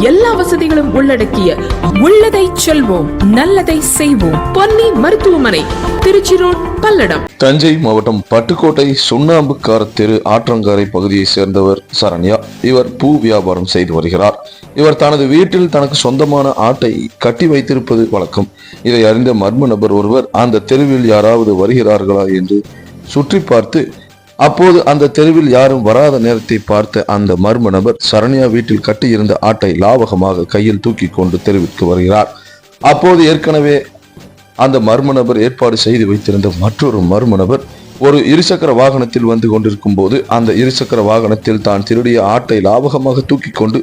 எல்லா வசதிகளும் உள்ளடக்கிய உள்ளதை செல்வோம் நல்லதை செய்வோம். பொன்னி மருத்துவமனை திருச்சி ரோட் பல்லடம். தஞ்சை மாவட்டம் பட்டுக்கோட்டை சுண்ணாம்புக்கார தெரு ஆற்றங்கரை பகுதியை சேர்ந்தவர் சரண்யா. இவர் பூ வியாபாரம் செய்து வருகிறார். இவர் தனது வீட்டில் தனக்கு சொந்தமான ஆட்டை கட்டி வைத்திருப்பது வழக்கம். இதை அறிந்த மர்ம நபர் ஒருவர் அந்த தெருவில் யாராவது வருகிறார்களா? என்று சுற்றி பார்த்து அப்போது அந்த தெருவில் யாரும் வராத நேரத்தை பார்த்த அந்த மர்ம நபர் சரண்யா வீட்டில் கட்டியிருந்த ஆட்டை லாவகமாக கையில் தூக்கி கொண்டு தெருவிற்கு வருகிறார். அப்போது ஏற்கனவே அந்த மர்ம நபர் ஏற்பாடு செய்து வைத்திருந்த மற்றொரு மர்ம நபர் ஒரு இருசக்கர வாகனத்தில் வந்து கொண்டிருக்கும் போது அந்த இருசக்கர வாகனத்தில் தான் திருடிய ஆட்டை லாபகமாக தூக்கி கொண்டு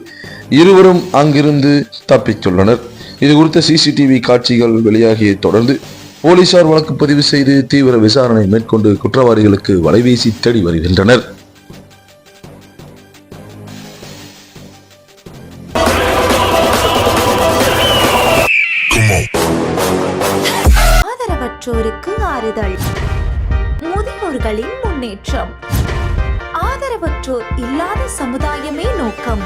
இருவரும் அங்கிருந்து தப்பித்துள்ளனர். இது குறித்த சிசிடிவி காட்சிகள் வெளியாகிய தொடர்ந்து போலீசார் வழக்கு பதிவு செய்து தீவிர விசாரணை மேற்கொண்டு குற்றவாளிகளுக்கு வலைவீசி தேடி வருகின்றனர். ஆதரவற்றோருக்கு ஆறுதல். முதியோர்களின் முன்னேற்றம். ஆதரவற்றோர் இல்லாத சமுதாயமே நோக்கம்.